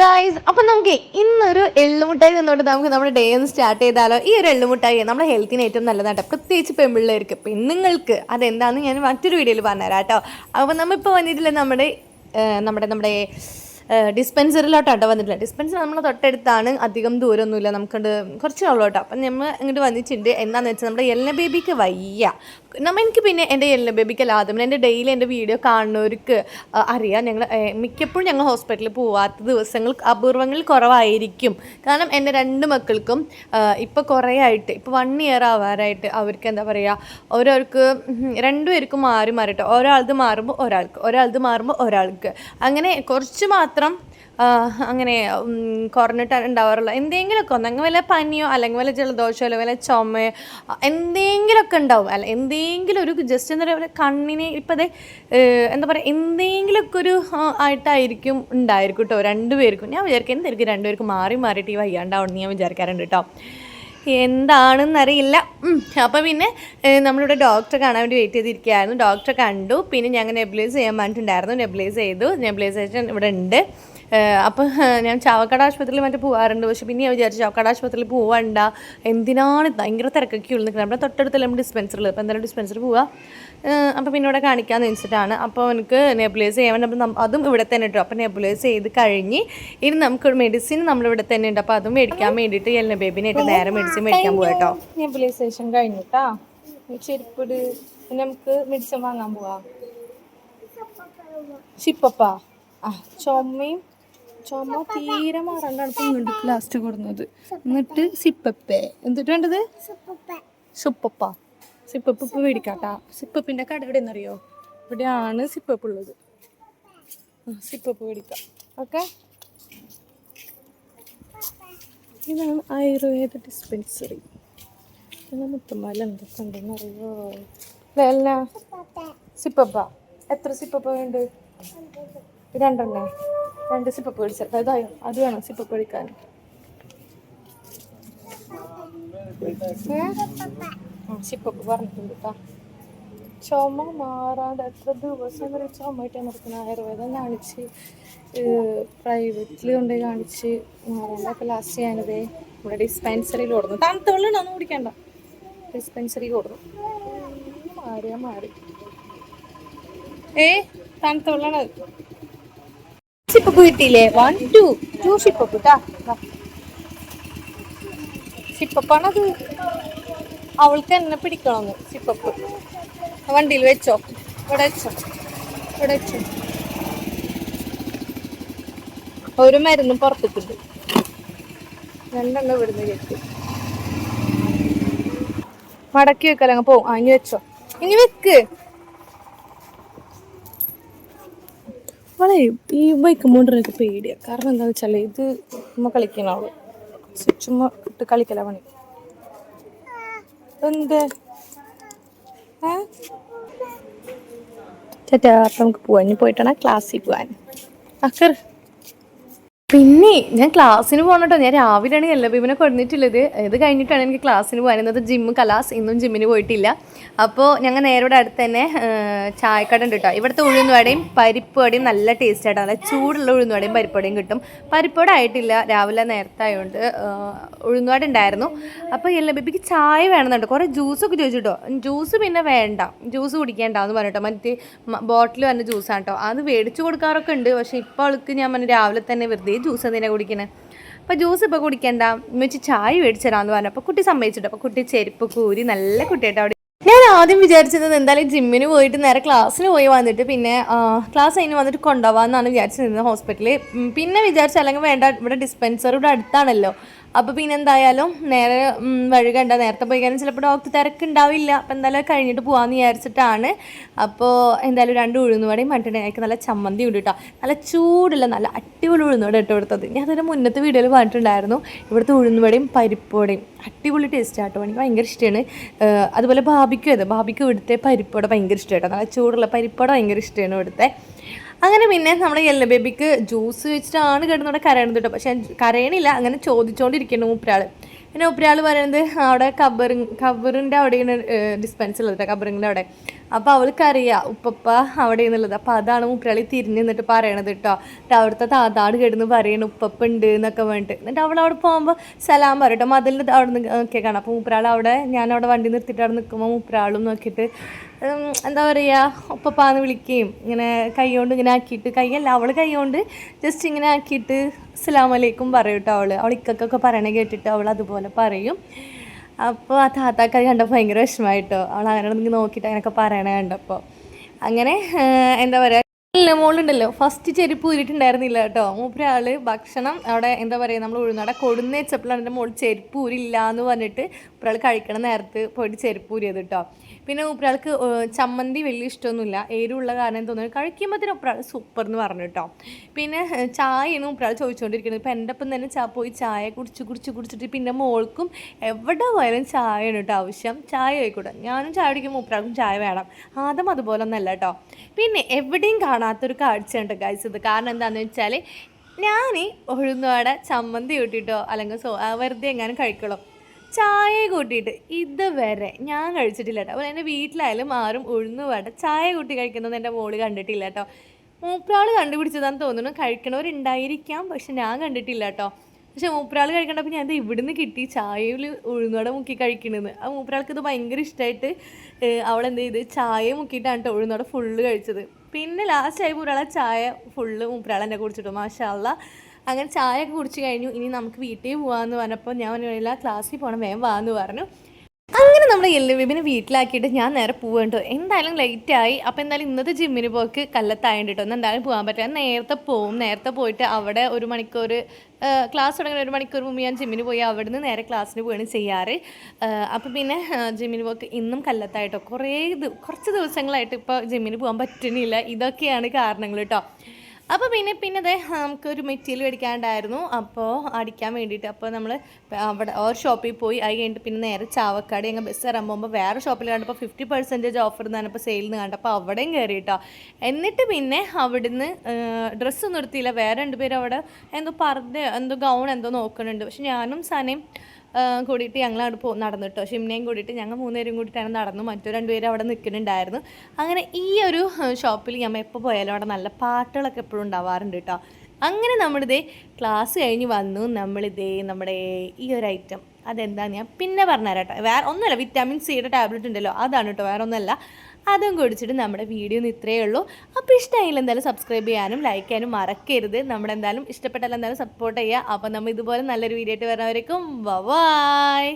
Guys അപ്പം നമുക്ക് ഇന്നൊരു എള്ളുമുട്ടായി നിന്നുകൊണ്ട് നമുക്ക് നമ്മുടെ ഡേ ഒന്ന് സ്റ്റാർട്ട് ചെയ്താലോ? ഈ ഒരു എള്ളുമുട്ടായി നമ്മുടെ ഹെൽത്തിന് ഏറ്റവും നല്ലതാണ് പ്രത്യേകിച്ച് പെൺപിള്ളേർക്ക്. പെണ്ണുങ്ങൾക്ക് അതെന്താണെന്ന് ഞാൻ മറ്റൊരു വീഡിയോയിൽ പറഞ്ഞുതരാം കേട്ടോ അപ്പം നമ്മളിപ്പോൾ വന്നിട്ടില്ല നമ്മുടെ നമ്മുടെ നമ്മുടെ ഡിസ്പെൻസറിലോട്ടാട്ടോ വന്നിട്ടില്ല ഡിസ്പെൻസർ നമ്മൾ തൊട്ടടുത്താണ്. അധികം ദൂരമൊന്നുമില്ല. നമുക്കുണ്ട് കുറച്ച് ഉള്ളൂ കേട്ടോ അപ്പം നമ്മൾ ഇങ്ങോട്ട് വന്നിട്ടുണ്ട്. എന്താണെന്ന് വെച്ചാൽ നമ്മുടെ എല്ല ബേബിക്ക് വയ്യ. നമ്മൾ എനിക്ക് പിന്നെ എന്റെ എല്ല ബേബിക്ക് അല്ലാതെ എന്റെ ഡെയിലി എന്റെ വീഡിയോ കാണുന്നവർക്ക് അറിയാം. ഞങ്ങൾ മിക്കപ്പോഴും ഞങ്ങൾ ഹോസ്പിറ്റലിൽ പോവാത്ത ദിവസങ്ങൾ അപൂർവങ്ങളിൽ കുറവായിരിക്കും. കാരണം എന്റെ രണ്ട് മക്കൾക്കും ഇപ്പോൾ കുറേ ആയിട്ട് ഇപ്പോൾ വൺ ഇയർ ആവാറായിട്ട് അവർക്ക് എന്താ പറയുക ഓരോർക്ക് രണ്ടുപേർക്കും മാറി മാറിയിട്ട് ഒരാളത് മാറുമ്പോൾ ഒരാൾക്ക് ഒരാളത് മാറുമ്പോൾ ഒരാൾക്ക്. അങ്ങനെ കുറച്ച് മാത്രം ആ, അങ്ങനെ കുറഞ്ഞിട്ട് ഉണ്ടാവാറുള്ളൂ എന്തെങ്കിലുമൊക്കെ ഒന്ന് അങ്ങനെ വല്ല പനിയോ അല്ലെങ്കിൽ വല്ല ജലദോഷമോ അല്ലെങ്കിൽ വല്ല ചുമയോ എന്തെങ്കിലുമൊക്കെ ഉണ്ടാവും. അല്ല എന്തെങ്കിലും ഒരു ജസ്റ്റ് എന്താ പറയുക കണ്ണിനെ ഇപ്പം അതെ എന്താ പറയുക എന്തെങ്കിലുമൊക്കെ ഒരു ആയിട്ടായിരിക്കും ഉണ്ടായിരിക്കും കേട്ടോ രണ്ടുപേർക്കും. ഞാൻ വിചാരിക്കും എന്തായിരിക്കും രണ്ടുപേർക്കും മാറി മാറിയിട്ട് ഈ വയ്യാണ്ടാവണം ഞാൻ വിചാരിക്കാറുണ്ട് കേട്ടോ. എന്താണെന്നറിയില്ല. അപ്പോൾ പിന്നെ നമ്മളിവിടെ ഡോക്ടറെ കാണാൻ വേണ്ടി വെയിറ്റ് ചെയ്തിരിക്കുകയായിരുന്നു. ഡോക്ടറെ കണ്ടു. പിന്നെ ഞങ്ങൾ നെബിലൈസ് ചെയ്യാൻ പറഞ്ഞിട്ടുണ്ടായിരുന്നു. നെബിലൈസ് ചെയ്തു. നെബ്ലൈസേഷൻ ഇവിടെ ഉണ്ട്. അപ്പോൾ ഞാൻ ചാവക്കാട് ആശുപത്രിയിൽ മറ്റേ പോകാറുണ്ട് പക്ഷേ പിന്നെ ഞാൻ വിചാരിച്ചു ചാവക്കാട് ആശുപത്രിയിൽ പോവണ്ട. എന്തിനാണ് ഭയങ്കര തിരക്കൊക്കെ ഉള്ളത്? നമ്മുടെ തൊട്ടടുത്തല്ല നമ്മുടെ ഡിസ്പെൻസറിൽ അപ്പോൾ എന്തായാലും ഡിസ്പെൻസറിൽ പോവുക അപ്പോൾ പിന്നെ ഇവിടെ കാണിക്കാമെന്ന് വെച്ചിട്ടാണ്. അപ്പോൾ എനിക്ക് നെബുലൈസ് ചെയ്യാൻ വേണ്ടി അപ്പം അതും ഇവിടെ തന്നെ ഇട്ടു. അപ്പോൾ നെബുലൈസ് ചെയ്ത് കഴിഞ്ഞ് ഇനി നമുക്ക് മെഡിസിൻ നമ്മൾ ഇവിടെ തന്നെ ഉണ്ട്. അപ്പോൾ അതും മേടിക്കാൻ വേണ്ടിയിട്ട് എല്ലാം ബേബിനായിട്ട് നേരെ മെഡിസിൻ മേടിക്കാൻ പോകാം കേട്ടോ നെബുലൈസേഷൻ കഴിഞ്ഞിട്ടാ ചെരുപ്പിട് പിന്നെ നമുക്ക് മെഡിസിൻ വാങ്ങാൻ പോവാം. ചിപ്പപ്പാ ആ ചുമയും ചുമ തീരെ മാറാണ്ടാണ് ഇങ്ങോട്ട് ലാസ്റ്റ് കൊടുക്കുന്നത് എന്നിട്ട് സിപ്പപ്പേ. എന്നിട്ട് വേണ്ടത്? സുപ്പപ്പ. സിപ്പപ്പ്. ഇപ്പൊ മേടിക്കാട്ടാ. സിപ്പപ്പിന്റെ കട എവിടെ എന്നറിയോ ഇവിടെയാണ് സിപ്പപ്പ് ഉള്ളത്. സിപ്പപ്പ് മേടിക്കാം. ഓക്കെ? ഇതാണ് ആയുർവേദ ഡിസ്പെൻസറി പിന്നെ മുത്തുമാല എന്തൊക്കെ ഉണ്ടെന്ന് അറിയോ? അല്ല സിപ്പപ്പ. എത്ര സിപ്പപ്പ വേണ്ട രണ്ടെണ്ണേ. രണ്ട് സിപ്പ് മേടിച്ചത് ഇതായോ അത് വേണം സിപ്പ് മേടിക്കാൻ സിപ്പപ്പ പറഞ്ഞിട്ടുണ്ട് ചുമ മാറാണ്ട് എത്ര ദിവസം വരെ ചുമയിട്ട് നടക്കുന്ന ആയുർവേദം കാണിച്ച് പ്രൈവറ്റിൽ കൊണ്ട് കാണിച്ച് മാറാണ്ടൊക്കെ ലാസ്റ്റ് ഞാനതേ നമ്മുടെ ഡിസ്പെൻസറിയിൽ കൊടുന്നു. തണുത്ത ഒന്നും കുടിക്കണ്ട. ഡിസ്പെൻസറി കൊടുന്നു. മാറിയാ മാറി. ഏ തണുത്ത വെള്ളമാണ് സിപ്പപ്പ് പോയിട്ടില്ലേ വൺ ടു ടു ഷിപ്പ് പോയിട്ടാ ഷിപ്പപ്പാണത് അവൾക്ക് എന്നെ പിടിക്കണമെന്ന് ഷിപ്പപ്പ് വണ്ടിയിൽ വെച്ചോ. ഇവിടെ വെച്ചോ. ഇവിടെ വെച്ചോ. ഒരു മരുന്നും പുറത്തിട്ടുണ്ട് രണ്ടെണ്ണം ഇവിടുന്ന് കെട്ടി. മടക്കി വെക്കല അങ്ങ് പോവും. ആ ഇനി വെച്ചോ. ഇനി വെക്ക്. അവളെ ഈ ബൈക്ക് മോണ്ടറിനൊക്കെ പേടിയാ. കാരണം എന്താ വെച്ചാൽ ഇത് നമ്മ കളിക്കണ അവൾ ചുമ്മാ ഇട്ട് കളിക്കല പണി. എന്ത് ചേട്ടാ നമുക്ക് പോവാൻ പോയിട്ടാണ് ക്ലാസ്സിൽ പോവാൻ. അക്കർ പിന്നെ ഞാൻ ക്ലാസ്സിന് പോകണം കേട്ടോ ഞാൻ രാവിലെയാണ് എല്ലാ ബേബിനെ കൊടുത്തിട്ടുള്ളത് ഇത് കഴിഞ്ഞിട്ടാണ് എനിക്ക് ക്ലാസ്സിന് പോകാനുന്നത് ജിമ്മ് കലാസ് ഇന്നും ജിമ്മിന് പോയിട്ടില്ല. അപ്പോൾ ഞങ്ങൾ നേരെ അടുത്ത് തന്നെ ചായക്കട ഉണ്ട് കേട്ടോ ഇവിടുത്തെ ഉഴുന്നുവടയും പരിപ്പ് വടയും നല്ല ടേസ്റ്റ് ആയിട്ടാണ് നല്ല ചൂടുള്ള ഉഴുന്നുവടയും പരിപ്പുവടയും കിട്ടും. പരിപ്പുവട ആയിട്ടില്ല. രാവിലെ നേരത്തെ ആയതുകൊണ്ട് ഉഴുന്നുവട ഉണ്ടായിരുന്നു. അപ്പോൾ എല്ലാ ബേബിക്ക് ചായ വേണമെന്നുണ്ട്. കുറേ ജ്യൂസൊക്കെ ചോദിച്ചിട്ടോ ജ്യൂസ് പിന്നെ വേണ്ട. ജ്യൂസ് കുടിക്കേണ്ടെന്ന് പറഞ്ഞിട്ടോ മറ്റേ ബോട്ടിൽ വന്ന ജ്യൂസാണ് കേട്ടോ അത് മേടിച്ചു കൊടുക്കാറൊക്കെ ഉണ്ട്. പക്ഷേ ഇപ്പോൾ അവൾക്ക് ഞാൻ രാവിലെ തന്നെ വെറുതെ ജ്യൂസ് എന്തിനാണ് കുടിക്കണേ? അപ്പോൾ ജ്യൂസ് ഇപ്പോൾ കുടിക്കണ്ട. വെച്ച് ചായ മേടിച്ചു തരാമെന്ന് പറഞ്ഞു. അപ്പോൾ കുട്ടി സമ്മതിച്ചിട്ടു. അപ്പോൾ കുട്ടി ചെരുപ്പ് കൂരി നല്ല കുട്ടിയായിട്ട് അവിടെ. ഞാൻ ആദ്യം വിചാരിച്ചത് എന്തായാലും ജിമ്മിന് പോയിട്ട് നേരെ ക്ലാസ്സിന് പോയി വന്നിട്ട് പിന്നെ ക്ലാസ് കഴിഞ്ഞ് വന്നിട്ട് കൊണ്ടുപോകാമെന്നാണ് വിചാരിച്ചിരുന്നത് ഹോസ്പിറ്റലിൽ. പിന്നെ വിചാരിച്ചു അല്ലെങ്കിൽ വേണ്ട ഇവിടെ ഡിസ്പെൻസറി ഇവിടെ അടുത്താണല്ലോ. അപ്പോൾ പിന്നെ എന്തായാലും നേരെ വഴുകണ്ട വഴി കണ്ട നേരത്തെ പോയി കഴിഞ്ഞാൽ ചിലപ്പോൾ ഡോക്ടർ തിരക്കുണ്ടാവില്ല അപ്പോൾ എന്തായാലും കഴിഞ്ഞിട്ട് പോകാമെന്ന് വിചാരിച്ചിട്ടാണ്. അപ്പോൾ എന്തായാലും രണ്ട് ഉഴുന്നുവടയും മറ്റുണ്ടെങ്കിൽ നല്ല ചമ്മന്തി ഉണ്ട് കേട്ടോ നല്ല ചൂടുള്ള നല്ല അടിപൊളി ഉഴുന്നുവട ഇട്ട് കൊടുത്തത്. ഞാൻ അതിന്റെ മുന്നത്തെ വീഡിയോയിൽ പറഞ്ഞിട്ടുണ്ടായിരുന്നു. ഇവിടുത്തെ ഉഴുന്നുവടയും പരിപ്പുവടയും അടിപൊളി ടേസ്റ്റ് ആട്ടോ എനിക്ക് ഭയങ്കര ഇഷ്ടമാണ് അതുപോലെ ബാബിക്കും അതെ. ബാബിക്കും ഇവിടുത്തെ പരിപ്പുവട ഭയങ്കര ഇഷ്ടമായിട്ടോ നല്ല ചൂടുള്ള പരിപ്പുവട ഭയങ്കര ഇഷ്ടമാണ് ഇവിടുത്തെ. അങ്ങനെ പിന്നെ നമ്മുടെ യെല്ലോ ബേബിക്ക് ജ്യൂസ് വെച്ചിട്ടാണ് കിടന്നവിടെ കരയണത് കേട്ടോ. പക്ഷെ കരയണില്ല അങ്ങനെ ചോദിച്ചുകൊണ്ടിരിക്കുന്നു മൂപ്പരാൾ പിന്നെ ഒപ്പരാൾ പറയുന്നത് അവിടെ കബറിങ് കബറിന്റെ അവിടെയാണ് ഡിസ്പെൻസർ ഉള്ളത് കബറിങ്ങിന്റെ അവിടെ. അപ്പോൾ അവൾക്കറിയാം ഉപ്പപ്പ അവിടെ എന്നുള്ളത് അപ്പോൾ അതാണ് ഉപ്പരാളി തിരിഞ്ഞ് നിന്നിട്ട് പറയണത് കേട്ടോ എന്നിട്ട് അവിടുത്തെ താതാട് കിടന്ന് പറയണ ഉപ്പപ്പ ഉണ്ട് എന്നൊക്കെ വേണ്ടിട്ട് എന്നിട്ട് അവൾ അവിടെ പോകുമ്പോൾ സലാം പറയട്ടോ മതിലിന്റെ അവിടെ നിന്ന് ഒക്കെ കാണാം. അപ്പോൾ ഉപ്പരാൾ അവിടെ ഞാൻ അവിടെ വണ്ടി നിർത്തിയിട്ട് അവിടെ നിൽക്കുമ്പോൾ ഉപ്പരാളും നോക്കിയിട്ട് എന്താ പറയുക ഉപ്പപ്പാന്ന് വിളിക്കുകയും ഇങ്ങനെ കൈ കൊണ്ട് ഇങ്ങനെ ആക്കിയിട്ട് കൈയല്ല അവൾ കൈ കൊണ്ട് ജസ്റ്റ് ഇങ്ങനെ ആക്കിയിട്ട് അസ്സലാമു അലൈക്കും പറയും കേട്ടോ അവൾ അവൾ ഇക്കൊക്കെ പറയണ കേട്ടിട്ട് അവൾ അതുപോലെ പറയും. അപ്പോൾ ആ താത്താക്കാർ കണ്ടപ്പോൾ ഭയങ്കര വിഷമമായിട്ടോ അവൾ അങ്ങനെ ഉണ്ടെങ്കിൽ നോക്കിയിട്ട് അങ്ങനെയൊക്കെ പറയണ കണ്ടപ്പോൾ അങ്ങനെ എന്താ പറയുക മോളുണ്ടല്ലോ. ഫസ്റ്റ് ചെരുപ്പ് ഊരിയിട്ടുണ്ടായിരുന്നില്ല കേട്ടോ. മൂപ്പരാൾ ഭക്ഷണം അവിടെ എന്താ പറയുക നമ്മൾ ഉഴുന്നവിടെ കൊടുന്ന് വെച്ചപ്പോഴാണ് എന്റെ മോൾ ചെരുപ്പ് ഊരില്ല എന്ന് പറഞ്ഞിട്ട് മൂപ്പരാൾ കഴിക്കണ നേരത്ത് പോയിട്ട് ചെരുപ്പ് ഊരിയത് കേട്ടോ. പിന്നെ ഒരാൾക്ക് ചമ്മന്തി വലിയ ഇഷ്ടമൊന്നുമില്ല. എരിവുള്ള കാരണം തോന്നുന്നു. കഴിക്കുമ്പോഴത്തേനും മൂപ്പരാൾ സൂപ്പർ എന്ന് പറഞ്ഞു കേട്ടോ. പിന്നെ ചായയാണ് മൂപ്പരാൾ ചോദിച്ചുകൊണ്ടിരിക്കുന്നത് ഇപ്പം എന്റെ ഒപ്പം തന്നെ ചാ പോയി ചായ കുടിച്ച് കുടിച്ച് കുടിച്ചിട്ട് പിന്നെ മോൾക്കും എവിടെ പോയാലും ചായയാണ് കേട്ടോ ആവശ്യം. ചായ ആയിക്കോട്ടെ. ഞാനും ചായ കുടിക്കുമ്പോൾ മൂപ്പരാൾക്കും ചായ വേണം. ആദ്യം അതുപോലെ ഒന്നല്ല കേട്ടോ. പിന്നെ എവിടെയും കാണാത്തൊരു കാഴ്ചയുണ്ട് ഗൈസ് ഇത് കാരണം എന്താണെന്ന് വെച്ചാൽ ഞാൻ ഉഴുന്നുവട ചമ്മന്തി കൂട്ടിയിട്ടോ അല്ലെങ്കിൽ സോ വെറുതെ എങ്ങാനും കഴിക്കുള്ളൂ ചായ കൂട്ടിയിട്ട് ഇതുവരെ ഞാൻ കഴിച്ചിട്ടില്ല കേട്ടോ. അപ്പോൾ എന്റെ വീട്ടിലായാലും ആരും ഉഴുന്നുവട ചായ കൂട്ടി കഴിക്കുന്നത് എന്റെ മോൾ കണ്ടിട്ടില്ല കേട്ടോ. മൂപ്പരാൾ കണ്ടുപിടിച്ചതാന്ന് തോന്നുന്നു. കഴിക്കണവരുണ്ടായിരിക്കാം പക്ഷെ ഞാൻ കണ്ടിട്ടില്ല കേട്ടോ. പക്ഷെ മൂപ്പരാൾ കഴിക്കണ്ടപ്പോൾ ഞാൻ ഇവിടുന്ന് കിട്ടി ചായയിൽ ഉഴുന്നുവട മുക്കി കഴിക്കണമെന്ന് ആ മൂപ്പരാൾക്ക് ഇത് ഭയങ്കര ഇഷ്ടമായിട്ട് അവൾ എന്ത് ചെയ്ത്? ചായ മുക്കിയിട്ടാണ് കേട്ടോ ഉഴുന്നുവട ഫുള്ള് കഴിച്ചത്. പിന്നെ ലാസ്റ്റ് ആയപ്പോൾ മൂപ്പരാളെ ചായ ഫുള്ള് മൂപ്പരാൾ എന്നെ കുടിച്ചിട്ടു മാഷാല്ല അങ്ങനെ ചായ ഒക്കെ കുടിച്ച് കഴിഞ്ഞു. ഇനി നമുക്ക് വീട്ടിൽ പോകാമെന്ന് പറഞ്ഞപ്പോൾ ഞാൻ പറഞ്ഞില്ല ക്ലാസ്സിൽ പോകണം വേഗം വാന്ന് പറഞ്ഞു. അങ്ങനെ നമ്മൾ എല്ലുവിബിനെ വീട്ടിലാക്കിയിട്ട് ഞാൻ നേരെ പോവുകയുണ്ടോ എന്തായാലും ലേറ്റായി അപ്പോൾ എന്തായാലും ഇന്നത്തെ ജിമ്മിന് പോക്ക് കല്ലത്തായിട്ട് കേട്ടോ. ഒന്ന് എന്തായാലും പോകാൻ പറ്റില്ല. നേരത്തെ പോവും. നേരത്തെ പോയിട്ട് അവിടെ ഒരു മണിക്കൂർ ക്ലാസ് തുടങ്ങുന്ന ഒരു മണിക്കൂർ മുമ്പ് ഞാൻ ജിമ്മിന് പോയി അവിടെ നിന്ന് നേരെ ക്ലാസ്സിന് പോവുകയാണ് ചെയ്യാറ്. അപ്പോൾ പിന്നെ ജിമ്മിന് പോക്ക് ഇന്നും കല്ലത്തായിട്ടോ കുറേ കുറച്ച് ദിവസങ്ങളായിട്ട് ഇപ്പോൾ ജിമ്മിന് പോകാൻ പറ്റുന്നില്ല. ഇതൊക്കെയാണ് കാരണങ്ങൾ കേട്ടോ. അപ്പോൾ പിന്നെ പിന്നെ അതെ നമുക്കൊരു മെറ്റീരിയൽ മേടിക്കാണ്ടായിരുന്നു അപ്പോൾ അടിക്കാൻ വേണ്ടിയിട്ട് അപ്പോൾ നമ്മൾ അവിടെ ഒരു ഷോപ്പിൽ പോയി. അത് കഴിഞ്ഞിട്ട് പിന്നെ നേരെ ചാവക്കാട് ഞങ്ങൾ ബസ് ഇറങ്ങാൻ പോകുമ്പോൾ വേറെ ഷോപ്പിൽ കണ്ടപ്പോൾ ഫിഫ്റ്റി പെർസെന്റേജ് ഓഫർ എന്നാണ് ഇപ്പോൾ സെയിൽ നിന്ന് കണ്ടപ്പോൾ അവിടെയും കയറി കേട്ടോ എന്നിട്ട് പിന്നെ അവിടുന്ന് ഡ്രസ്സ് നിർത്തിയില്ല വേറെ രണ്ടുപേരും അവിടെ എന്തോ പറഞ്ഞ് എന്തോ ഗൗൺ എന്തോ നോക്കുന്നുണ്ട്. പക്ഷെ ഞാനും സനയും കൂടിയിട്ട് ഞങ്ങൾ അവിടെ പോ നടന്നിട്ടോ. ഷിംനയും കൂടിയിട്ട് ഞങ്ങൾ മൂന്നുപേരും കൂടിയിട്ടാണ് നടന്നു. മറ്റു രണ്ടുപേരും അവിടെ നിൽക്കുന്നുണ്ടായിരുന്നു. അങ്ങനെ ഈ ഒരു ഷോപ്പിൽ ഞമ്മ എപ്പോൾ പോയാലും അവിടെ നല്ല പാട്ടുകളൊക്കെ എപ്പോഴും ഉണ്ടാവാറുണ്ട് കേട്ടോ അങ്ങനെ നമ്മളിതേ ക്ലാസ് കഴിഞ്ഞ് വന്നു. നമ്മളിതേ നമ്മുടെ ഈ ഒരു ഐറ്റം അതെന്താണെന്ന് ഞാൻ പിന്നെ പറഞ്ഞുതരാം കേട്ടോ വേറെ ഒന്നുമല്ല വിറ്റാമിൻ സിയുടെ ടാബ്ലറ്റ് ഉണ്ടല്ലോ. അതാണ് കേട്ടോ വേറെ ഒന്നുമല്ല അതും കുടിച്ചിട്ട് നമ്മുടെ വീഡിയോ ഒന്ന് ഇത്രയേ ഉള്ളൂ. അപ്പോൾ ഇഷ്ടമായില്ല എന്തായാലും സബ്സ്ക്രൈബ് ചെയ്യാനും ലൈക്ക് ചെയ്യാനും മറക്കരുത്. നമ്മുടെ എന്തായാലും എന്തായാലും സപ്പോർട്ട് ചെയ്യുക. അപ്പോൾ നമ്മൾ ഇതുപോലെ നല്ലൊരു വീഡിയോ ആയിട്ട് വരുന്നവരേക്കും ബൈ